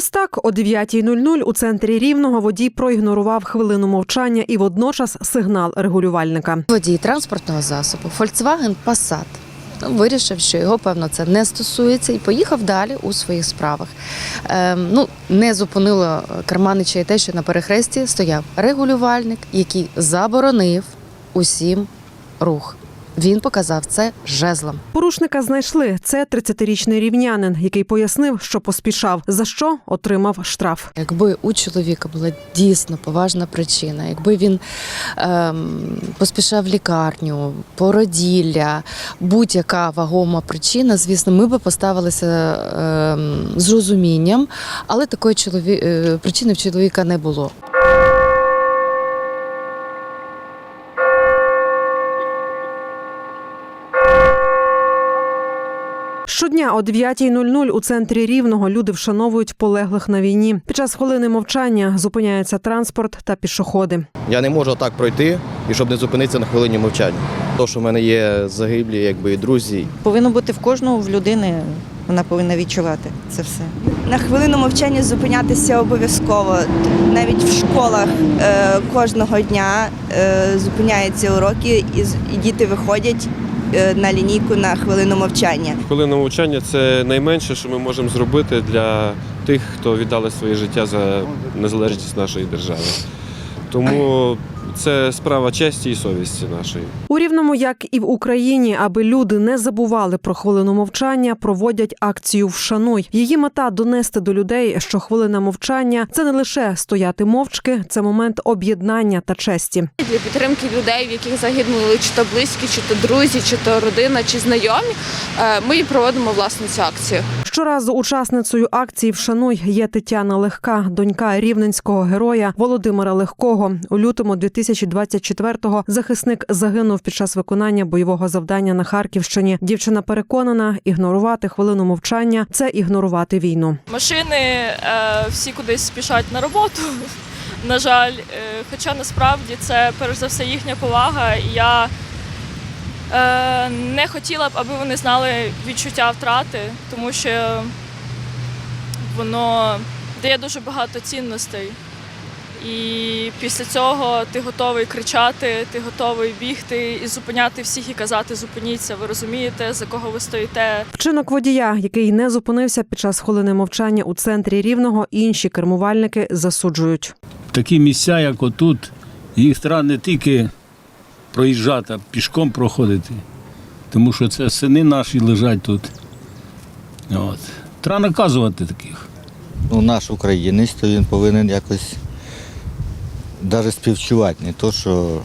Ось так о 9.00 у центрі рівного водій проігнорував хвилину мовчання і водночас сигнал регулювальника. Водій транспортного засобу Volkswagen Passat вирішив, що його певно це не стосується, і поїхав далі у своїх справах. Ем, ну не зупинило керманича і те, що на перехресті стояв регулювальник, який заборонив усім рух. Він показав це жезлом. Порушника знайшли. Це 30-річний рівнянин, який пояснив, що поспішав, за що отримав штраф. Якби у чоловіка була дійсно поважна причина, якби він ем, поспішав в лікарню, породілля, будь-яка вагома причина, звісно, ми би поставилися ем, з розумінням, але такої чолові... е, причини в чоловіка не було. Щодня о 9.00 у центрі рівного люди вшановують полеглих на війні. Під час хвилини мовчання зупиняється транспорт та пішоходи. Я не можу так пройти і щоб не зупинитися на хвилині мовчання. То, що в мене є загиблі, якби і друзі, Повинно бути в кожного в людини. Вона повинна відчувати це все. На хвилину мовчання зупинятися обов'язково. Навіть в школах е, кожного дня е, зупиняються уроки, і, діти виходять на лінійку на хвилину мовчання. Хвилина мовчання це найменше, що ми можемо зробити для тих, хто віддали своє життя за незалежність нашої держави. Тому це справа честі і совісті нашої. У рівному, як і в Україні, аби люди не забували про хвилину мовчання, проводять акцію Вшануй. Її мета донести до людей, що хвилина мовчання це не лише стояти мовчки, це момент об'єднання та честі. для підтримки людей, в яких загинули чи то близькі, чи то друзі, чи то родина, чи знайомі. Е, Ми і проводимо власне цю акцію. Щоразу учасницею акції Вшануй є Тетяна Легка, донька рівненського героя Володимира Легкого. У лютому 2024-го захисник загинув під час виконання бойового завдання на Харківщині. Дівчина переконана, ігнорувати хвилину мовчання це ігнорувати війну. Машини е, всі кудись спішать на роботу. На жаль, е, хоча насправді це перш за все їхня повага, і я не хотіла б, аби вони знали відчуття втрати, тому що воно дає дуже багато цінностей. І після цього ти готовий кричати, ти готовий бігти і зупиняти всіх і казати Зупиніться, ви розумієте, за кого ви стоїте, Вчинок водія, який не зупинився під час хвилини мовчання у центрі рівного, інші кермувальники засуджують. такі місця, як отут, їх треба не тільки проїжджати, а пішком проходити. Тому що це сини наші лежать тут. От. Треба наказувати таких. ну, наш українець, то він повинен якось навіть співчувати, не то, що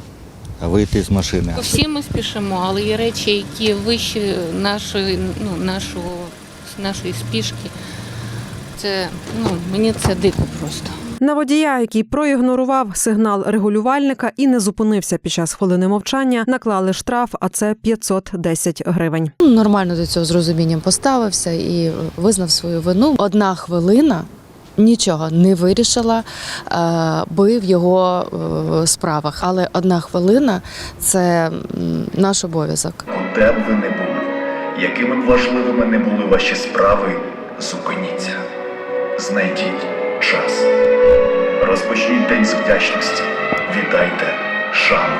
вийти з машини. Всі ми спішимо, але є речі, які вищі нашої, ну, нашого, нашої спішки. Це ну, мені це дико просто. На водія, який проігнорував сигнал регулювальника і не зупинився під час хвилини мовчання, наклали штраф, а це 510 гривень. Ну, Нормально до цього з розумінням поставився і визнав свою вину. Одна хвилина нічого не вирішила е, би в його е, справах. Але одна хвилина це наш обов'язок. Де б ви не були, якими б важливими не були ваші справи, зупиніться. Знайдіть час. Розпочніть день з вдячності. Віддайте шану.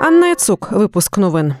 Анна Яцук, випуск новин.